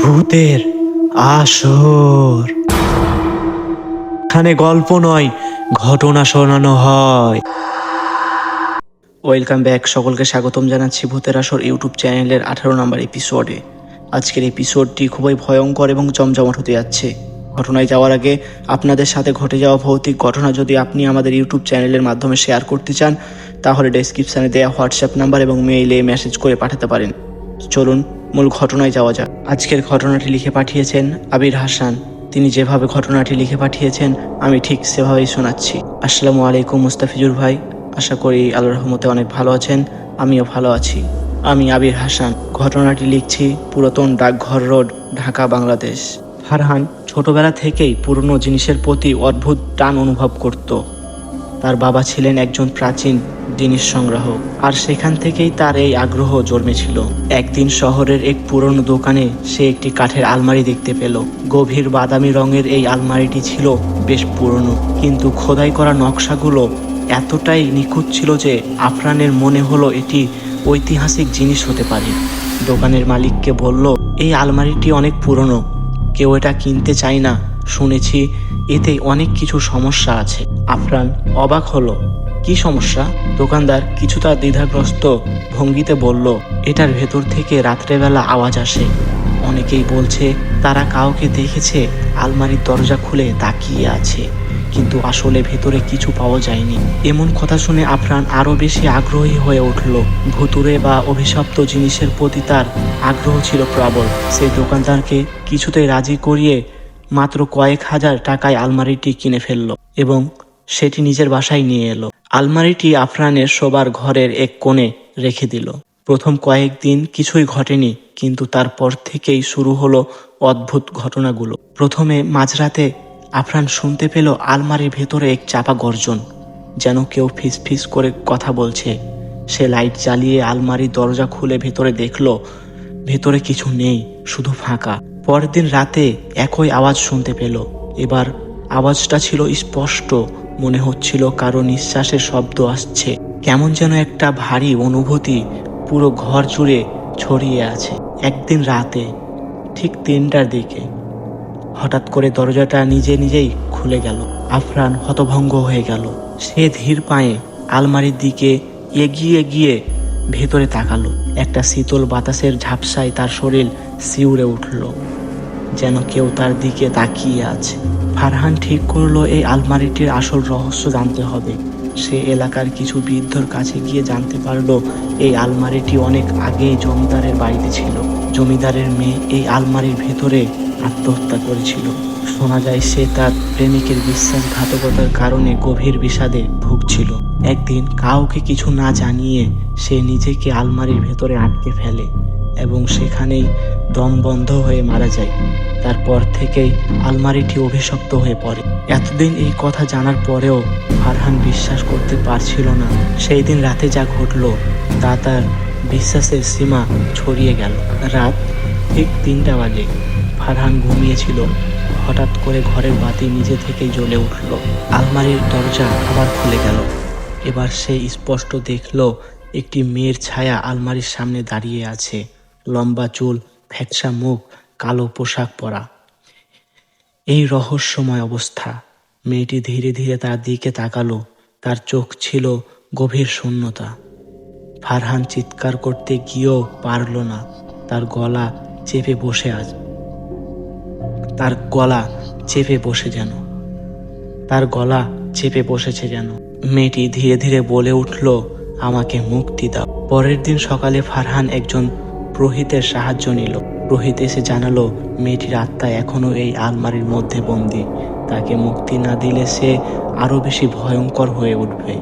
ভূতের আসর। এখানে গল্প নয়, ঘটনা শোনানো হয়। ওয়েলকাম ব্যাক, সকলকে স্বাগতম জানাচ্ছি ভূতের আসর ইউটিউব চ্যানেলের আঠারো নম্বর এপিসোডে আজকের এপিসোডটি খুবই ভয়ঙ্কর এবং জমজমাট হতে যাচ্ছে। ঘটনায় যাওয়ার আগে আপনাদের সাথে ঘটে যাওয়া ভৌতিক ঘটনা যদি আপনি আমাদের ইউটিউব চ্যানেলের মাধ্যমে শেয়ার করতে চান, তাহলে ডেসক্রিপশানে দেওয়া হোয়াটসঅ্যাপ নাম্বার এবং মেইলে মেসেজ করে পাঠাতে পারেন। চলুন, মূল ঘটনায় যাওয়া যাক। আজকের ঘটনাটি লিখে পাঠিয়েছেন আবির হাসান। তিনি যেভাবে ঘটনাটি লিখে পাঠিয়েছেন, আমি ঠিক সেভাবেই শোনাচ্ছি। আসসালামু আলাইকুম মুস্তাফিজুর ভাই। আশা করি আল্লাহ রহমতে অনেক ভালো আছেন, আমিও ভালো আছি। আমি আবির হাসান। ঘটনাটি লিখছি পুরাতন ডাকঘর রোড, ঢাকা, বাংলাদেশ। ফারহান ছোটবেলা থেকেই পুরনো জিনিসের প্রতি অদ্ভুত টান অনুভব করত। তার বাবা ছিলেন একজন প্রাচীন জিনিস সংগ্রাহক। আর সেখান থেকেই তার এই আগ্রহ জন্মেছিল। একদিন শহরের এক পুরনো দোকানে সে একটি কাঠের আলমারি দেখতে পেল। গভীর বাদামি রঙের এই আলমারিটি ছিল বেশ পুরনো। কিন্তু খোদাই করা নকশাগুলো এতটাই নিখুঁত ছিল যে আফরানের মনে হলো এটি ঐতিহাসিক জিনিস হতে পারে। দোকানের মালিককে বলল, এই আলমারিটি অনেক পুরনো। কেউ এটা কিনতে চায় না। শুনেছি এতে অনেক কিছু সমস্যা আছে। আফরান অবাক হলো। কি সমস্যা? দোকানদার কিছুটা দ্বিধাগ্রস্ত ভঙ্গিতে বলল, এটার ভেতর থেকে রাত্রেবেলা আওয়াজ আসে। অনেকেই বলছে, তারা কাউকে দেখেছে, আলমারির দরজা খুলে তাকিয়ে আছে। কিন্তু আসলে ভেতরে কিছু পাওয়া যায়নি। এমন কথা শুনে আফরান আরও বেশি আগ্রহী হয়ে উঠল। ভুতুরে বা অভিশপ্ত জিনিসের প্রতি তার আগ্রহ ছিল প্রবল। সেই দোকানদারকে কিছুতেই রাজি করিয়ে মাত্র কয়েক হাজার টাকায় আলমারিটি কিনে ফেলল এবং সেটি নিজের বাসায় নিয়ে এলো। আলমারিটি আফরানের শোবার ঘরের এক কোণে রেখে দিল। প্রথম কয়েকদিন কিছুই ঘটেনি, কিন্তু তারপর থেকেই শুরু হলো অদ্ভুত ঘটনাগুলো। প্রথমে মাঝরাতে আফরান শুনতে পেল আলমারির ভেতরে এক চাপা গর্জন, যেন কেউ ফিস ফিস করে কথা বলছে। সে লাইট জ্বালিয়ে আলমারির দরজা খুলে ভেতরে দেখল, ভেতরে কিছু নেই, শুধু ফাঁকা। পরের দিন রাতে একই আওয়াজ শুনতে পেল। এবার আওয়াজটা ছিল স্পষ্ট, মনে হচ্ছিল কারও নিঃশ্বাসের শব্দ আসছে। কেমন যেন একটা ভারী অনুভূতি পুরো ঘর জুড়ে ছড়িয়ে আছে। একদিন রাতে, ঠিক তিনটার দিকে, হঠাৎ করে দরজাটা নিজে নিজেই খুলে গেল। আফরান হতভঙ্গ হয়ে গেল। সে ধীর পায়ে আলমারির দিকে এগিয়ে গিয়ে ভেতরে তাকালো। একটা শীতল বাতাসের ঝাপসায় তার শরীর শিউরে উঠল, যেন কেউ তার দিকে তাকিয়ে আছে। ফারহান ঠিক করল, এই আলমারিটির আসল রহস্য জানতে হবে। সে এলাকার কিছু বৃদ্ধর কাছে গিয়ে জানতে পারল, এই আলমারিটি অনেক আগেই জমিদারের বাড়িতে ছিল। জমিদারের মেয়ে এই আলমারির ভেতরে আত্মহত্যা করেছিল। শোনা যায় সে তার প্রেমিকের বিশ্বাসঘাতকতার কারণে গভীর বিষাদে ভুগছিল। একদিন কাউকে কিছু না জানিয়ে সে নিজেকে আলমারির ভেতরে আটকে ফেলে। এবং সেখানেই দম বন্ধ হয়ে মারা যায়। তারপর থেকেই আলমারিটি অভিশপ্ত হয়ে পড়ে। এতদিন এই কথা জানার পরেও ফারহান বিশ্বাস করতে পারছিল না। সেই দিন রাতে যা ঘটলো, তা তার বিশ্বাসের সীমা ছড়িয়ে গেল। রাত ঠিক তিনটা বাজে। ফারহান ঘুমিয়েছিল। হঠাৎ করে ঘরের বাতি নিজে থেকেই জ্বলে উঠল। আলমারির দরজা আবার খুলে গেল। এবার সে স্পষ্ট দেখল, একটি মেয়ের ছায়া আলমারির সামনে দাঁড়িয়ে আছে। লম্বা চুল ফ্যাকসা মুখ, কালো পোশাক পরা। এই রহস্যময় অবস্থা। মেয়েটি ধীরে ধীরে তার দিকে তাকালো। তার চোখ ছিল গভীর শূন্যতা। ফারহান চিৎকার করতে গিয়েও পারল না। তার গলা চেপে বসে আজ তার গলা চেপে বসে যেন। তার গলা চেপে বসেছে যেন। মেয়েটি ধীরে ধীরে বলে উঠল, আমাকে মুক্তি দাও। পরের দিন সকালে ফারহান একজন প্রহিতের সাহায্য নিল। প্রহিত এসে জানালো, মেয়েটির আত্মা এখনও এই আলমারির মধ্যে বন্দি। তাকে মুক্তি না দিলে সে আরও বেশি ভয়ঙ্কর হয়ে উঠবে।